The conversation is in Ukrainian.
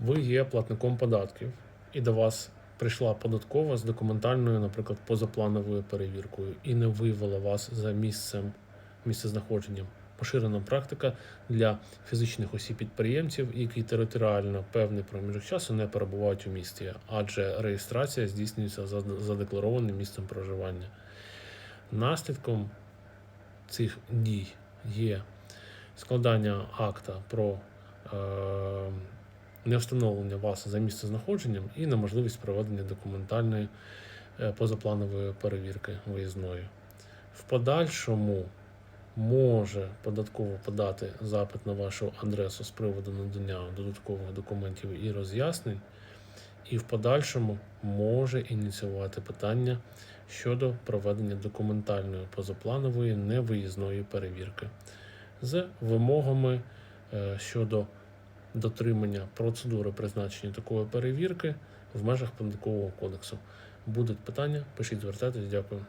ви є платником податків, і до вас прийшла податкова з документальною, наприклад, позаплановою перевіркою, і не виявила вас за місцем місцезнаходженням. Поширена практика для фізичних осіб-підприємців, які територіально певний проміжок часу не перебувають у місті, адже реєстрація здійснюється за задекларованим місцем проживання. Наслідком цих дій є складання акта про е, невстановлення вас за місцезнаходженням і неможливість проведення документальної е, позапланової перевірки виїзної. В подальшому може податково подати запит на вашу адресу з приводу надання додаткових документів і роз'яснень, і в подальшому може ініціювати питання щодо проведення документальної позапланової невиїзної перевірки з вимогами е, щодо дотримання процедури призначення такої перевірки в межах податкового кодексу. Будуть питання, пишіть, звертайтесь, дякую.